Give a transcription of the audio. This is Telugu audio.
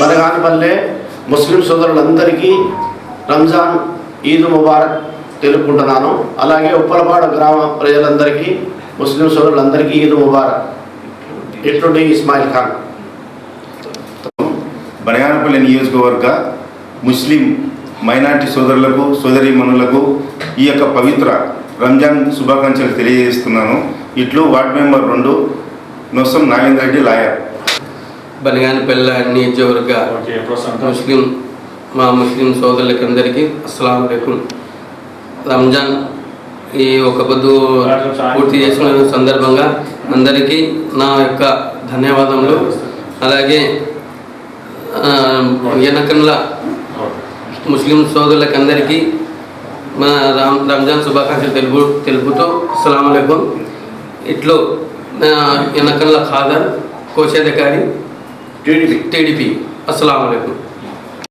బనగానపల్లె ముస్లిం సోదరులందరికీ రంజాన్ ఈద్ ముబారక్ తెలుపుకుంటున్నాను. అలాగే ఉప్పలపాడు గ్రామ ప్రజలందరికీ ముస్లిం సోదరులందరికీ ఈద్ ముబారక్. ఇట్లుండి ఇస్మాయిల్ ఖాన్. బనగానపల్లి నియోజకవర్గ ముస్లిం మైనార్టీ సోదరులకు సోదరీమణులకు ఈ యొక్క పవిత్ర రంజాన్ శుభాకాంక్షలు తెలియజేస్తున్నాను. ఇట్లు వార్డ్ మెంబర్ రెండు నొసం నాగేంద్ర రెడ్డి లాయర్. బనగానపల్లె నియోజకవర్గ ముస్లిం మా ముస్లిం సోదరులకందరికీ అస్సలం అయికం రంజాన్ ఈ ఒక పొద్దు పూర్తి చేసుకున్న సందర్భంగా అందరికీ నా యొక్క ధన్యవాదములు. అలాగే ఆ, వెనకన్ల ముస్లిం సోదరులకందరికీ మా రామ్ రంజాన్ శుభాకాంక్షలు తెలుపు తెలుపుతూ అస్సలం అయికం ఇట్లు వెనకన్ల ఖాదర్ కోశాధికారి టీడీపీ టీడీపీ అస్సలం అయికం